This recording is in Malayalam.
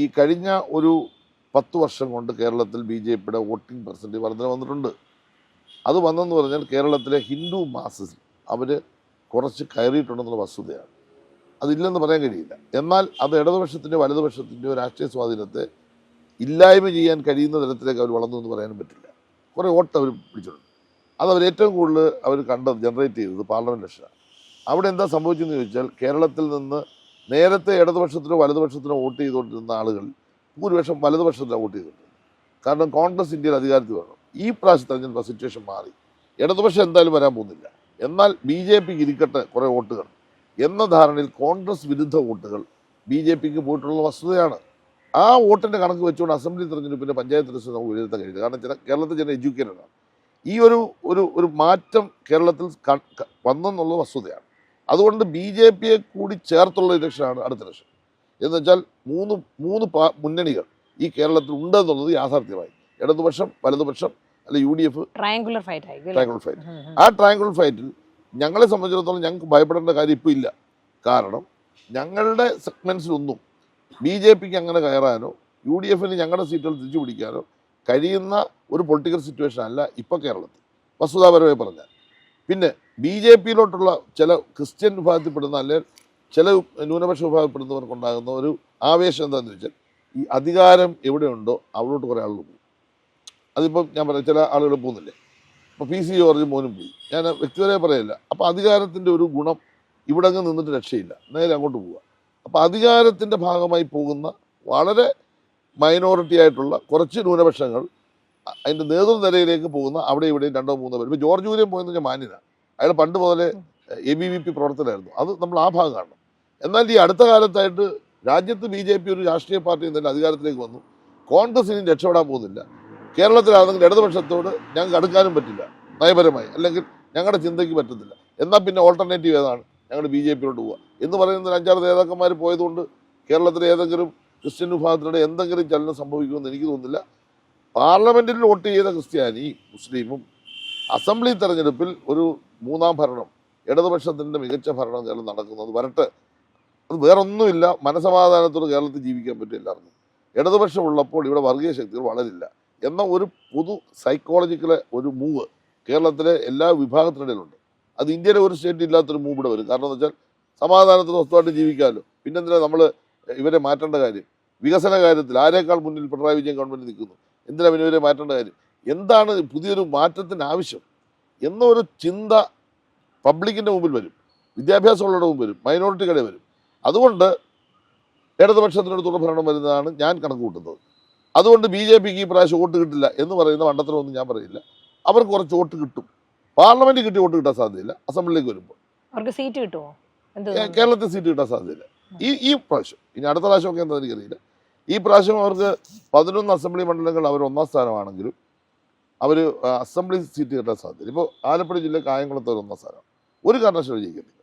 ഈ കഴിഞ്ഞ ഒരു പത്ത് വർഷം കൊണ്ട് കേരളത്തിൽ ബി ജെ പിയുടെ വോട്ടിംഗ് പെർസെന്റേജ് വർധന വന്നിട്ടുണ്ട്. അത് വന്നെന്ന് പറഞ്ഞാൽ കേരളത്തിലെ ഹിന്ദു മാസസ് അവർ കുറച്ച് കയറിയിട്ടുണ്ടെന്നുള്ള വസ്തുതയാണ്. അതില്ലെന്ന് പറയാൻ കഴിയില്ല. എന്നാൽ അത് ഇടതുപക്ഷത്തിന്റെ വലതുപക്ഷത്തിന്റെയോ രാഷ്ട്രീയ സ്വാധീനത്തെ ഇല്ലായ്മ ചെയ്യാൻ കഴിയുന്ന തരത്തിലേക്ക് അവർ വളർന്നു എന്ന് പറയാനും പറ്റില്ല. കുറേ വോട്ട് അവർ പിടിച്ചിട്ടുണ്ട്. അത് അവർ ഏറ്റവും കൂടുതൽ അവർ കണ്ടത് ജനറേറ്റ് ചെയ്തത് പാർലമെന്റ് ഇലക്ഷനാണ് അവിടെ എന്താ സംഭവിച്ചതെന്ന് ചോദിച്ചാൽ കേരളത്തിൽ നിന്ന് നേരത്തെ ഇടതുപക്ഷത്തിനോ വലതുപക്ഷത്തിനോ വോട്ട് ചെയ്തുകൊണ്ടിരുന്ന ആളുകൾ ഭൂരിപക്ഷം വലതുപക്ഷത്തിനാണ് വോട്ട് ചെയ്തിട്ടുണ്ട് കാരണം കോൺഗ്രസ് ഇന്ത്യയിൽ അധികാരത്തിൽ വേണം ഈ പ്രാവശ്യം തെരഞ്ഞെടുപ്പ് സിറ്റുവേഷൻ മാറി. ഇടതുപക്ഷം എന്തായാലും വരാൻ പോകുന്നില്ല. എന്നാൽ ബി ജെ പിക്ക് ഇരിക്കട്ടെ കുറേ വോട്ടുകൾ. എന്ന ധാരണയിൽ കോൺഗ്രസ് വിരുദ്ധ വോട്ടുകൾ ബി ജെ പിക്ക് പോയിട്ടുള്ള വസ്തുതയാണ്. ആ വോട്ടിന്റെ കണക്ക് വെച്ചുകൊണ്ട് അസംബ്ലി തെരഞ്ഞെടുപ്പിന്റെ പഞ്ചായത്ത് തെരഞ്ഞെടുപ്പ് നമുക്ക് വിലയിരുത്താൻ കഴിയില്ല. കാരണം ചില കേരളത്തിൽ ചില എഡ്യൂക്കേറ്റഡ് ആണ് ഈ ഒരു ഒരു ഒരു മാറ്റം കേരളത്തിൽ വന്നെന്നുള്ള വസ്തുതയാണ്. അതുകൊണ്ട് ബി ജെ പിയെ കൂടി ചേർത്തുള്ള ഇലക്ഷനാണ് അടുത്ത ഇലക്ഷൻ എന്ന് വെച്ചാൽ മൂന്ന് മൂന്ന് മുന്നണികൾ ഈ കേരളത്തിൽ ഉണ്ടെന്നുള്ളത് യാഥാർത്ഥ്യമായി. ഇടതുപക്ഷം വലതുപക്ഷം അല്ലെ U D F triangular fight? Fight. ആ ട്രയാങ്കുലർ ഫൈറ്റിൽ ഞങ്ങളെ സംബന്ധിച്ചിടത്തോളം ഞങ്ങൾക്ക് ഭയപ്പെടേണ്ട കാര്യം ഇപ്പോൾ ഇല്ല. കാരണം ഞങ്ങളുടെ സെഗ്മെൻസിലൊന്നും ബി ജെ പിക്ക് അങ്ങനെ കയറാനോ യു ഡി എഫിന് ഞങ്ങളുടെ സീറ്റുകൾ തിരിച്ചു പിടിക്കാനോ കഴിയുന്ന ഒരു പൊളിറ്റിക്കൽ സിറ്റുവേഷൻ അല്ല ഇപ്പോൾ കേരളത്തിൽ. വസ്തുതാപരമായി പറഞ്ഞാൽ. പിന്നെ ബി ജെ പിയിലോട്ടുള്ള ചില ക്രിസ്ത്യൻ വിഭാഗത്തിൽപ്പെടുന്ന അല്ലെങ്കിൽ ചില ന്യൂനപക്ഷ വിഭാഗത്തിൽപ്പെടുന്നവർക്കുണ്ടാകുന്ന ഒരു ആവേശം എന്താണെന്ന് വെച്ചാൽ ഈ അധികാരം എവിടെയുണ്ടോ അവിടോട്ട് കുറേ ആളുകൾ പോകും. അതിപ്പം ഞാൻ പറയാം ചില ആളുകൾ പോകുന്നില്ലേ? അപ്പോൾ പി സി ജോർജ് മോനും പോയി. ഞാൻ വ്യക്തിപരമായി പറയില്ല. അപ്പോൾ അധികാരത്തിന്റെ ഒരു ഗുണം ഇവിടെ അങ്ങ് നിന്നിട്ട് രക്ഷയില്ല. നേരെ അങ്ങോട്ട് പോവുക. അപ്പോൾ അധികാരത്തിന്റെ ഭാഗമായി പോകുന്ന വളരെ മൈനോറിറ്റി ആയിട്ടുള്ള കുറച്ച് ന്യൂനപക്ഷങ്ങൾ അതിന്റെ നേതൃനിരയിലേക്ക് പോകുന്ന അവിടെ ഇവിടെയും രണ്ടോ മൂന്നോ പേര്. ഇപ്പോൾ ജോർജ് കുര്യൻ പോയെന്ന് ഞാൻ മാന്യനാണ്. അയാൾ പണ്ട് മുതലേ എ ബി വി പി പ്രവർത്തനമായിരുന്നു അത് നമ്മൾ ആ ഭാഗം കാണണം എന്നാൽ ഈ അടുത്ത കാലത്തായിട്ട് രാജ്യത്ത് ബി ജെ പി ഒരു രാഷ്ട്രീയ പാർട്ടി എന്നല്ല അധികാരത്തിലേക്ക് വന്നു. കോൺഗ്രസ് ഇനി രക്ഷപ്പെടാൻ പോകുന്നില്ല. കേരളത്തിലാണെങ്കിൽ ഇടതുപക്ഷത്തോട് ഞങ്ങൾക്ക് അടുക്കാനും പറ്റില്ല. നയപരമായി. അല്ലെങ്കിൽ ഞങ്ങളുടെ ചിന്തയ്ക്ക് പറ്റത്തില്ല. എന്നാൽ പിന്നെ ഓൾട്ടർനേറ്റീവ് ഏതാണ്? ഞങ്ങൾ ബി ജെ പിയിലോട്ട് പോവുക. എന്ന് പറയുന്ന അഞ്ചാറ് നേതാക്കന്മാർ പോയതുകൊണ്ട് കേരളത്തിലെ ഏതെങ്കിലും ക്രിസ്ത്യൻ വിഭാഗത്തിലൂടെ എന്തെങ്കിലും ചലനം സംഭവിക്കുമെന്ന് എനിക്ക് തോന്നുന്നില്ല. പാർലമെന്റിൽ വോട്ട് ചെയ്ത ക്രിസ്ത്യാനി മുസ്ലിമും അസംബ്ലി തെരഞ്ഞെടുപ്പിൽ ഒരു മൂന്നാം ഭരണം ഇടതുപക്ഷത്തിന്റെ മികച്ച ഭരണം കേരളം നടക്കുന്നത് വരട്ടെ. അത് വേറൊന്നുമില്ല. മനസമാധാനത്തോട് കേരളത്തിൽ ജീവിക്കാൻ പറ്റില്ല എല്ലാവർക്കും. ഇടതുപക്ഷം ഉള്ളപ്പോൾ ഇവിടെ വർഗീയ ശക്തികൾ വളരില്ല. എന്ന ഒരു പൊതു സൈക്കോളജിക്കലെ ഒരു മൂവ് കേരളത്തിലെ എല്ലാ വിഭാഗത്തിനിടയിലുണ്ട്. അത് ഇന്ത്യയിലെ ഒരു സ്റ്റേറ്റ് ഇല്ലാത്തൊരു മൂവ് ഇവിടെ വരും. കാരണം എന്ന് വെച്ചാൽ സമാധാനത്തിന് സ്വസ്ഥമായിട്ട് ജീവിക്കാമല്ലോ. പിന്നെന്തിനാ നമ്മൾ ഇവരെ മാറ്റേണ്ട കാര്യം? വികസന കാര്യത്തിൽ ആരേക്കാൾ മുന്നിൽ പിണറായി വിജയൻ ഗവൺമെന്റ് നിൽക്കുന്നു? എന്തിനാ പിന്നെ ഇവരെ മാറ്റേണ്ട കാര്യം? എന്താണ് പുതിയൊരു മാറ്റത്തിന് ആവശ്യം എന്നൊരു ചിന്ത പബ്ലിക്കിന്റെ മുമ്പിൽ വരും. വിദ്യാഭ്യാസമുള്ളവരുടെ മുമ്പിൽ വരും. മൈനോറിറ്റികളെ വരും. അതുകൊണ്ട് ഇടതുപക്ഷത്തിനൊരു തുടർഭരണം വരുന്നതാണ് ഞാൻ കണക്ക് കൂട്ടുന്നത്. അതുകൊണ്ട് ബി ജെ പിക്ക് ഈ പ്രാവശ്യം വോട്ട് കിട്ടില്ല എന്ന് പറയുന്ന മണ്ടത്തരമൊന്നും ഞാൻ പറയില്ല. അവർക്ക് കുറച്ച് വോട്ട് കിട്ടും. പാർലമെന്റ് കിട്ടി വോട്ട് കിട്ടാൻ സാധ്യതയില്ല. അസംബ്ലിയിലേക്ക് വരുമ്പോൾ. അവർക്ക് സീറ്റ് കിട്ടുമോ? കേരളത്തിൽ സീറ്റ് കിട്ടാൻ സാധ്യതയില്ല. ഈ ഈ പ്രാവശ്യം ഇനി അടുത്ത പ്രാവശ്യമൊക്കെ എന്താ എനിക്കറിയില്ല. ഈ പ്രാവശ്യം അവർക്ക് പതിനൊന്ന് അസംബ്ലി മണ്ഡലങ്ങൾ അവർ ഒന്നാം സ്ഥാനമാണെങ്കിലും അവർ അസംബ്ലി സീറ്റ് കിട്ടാൻ സാധ്യത ഇപ്പോൾ ആലപ്പുഴ ജില്ല കായംകുളത്ത് ഒന്നാം സ്ഥാനം ഒരു കാരണവശാലും ജയിക്കത്തില്ല.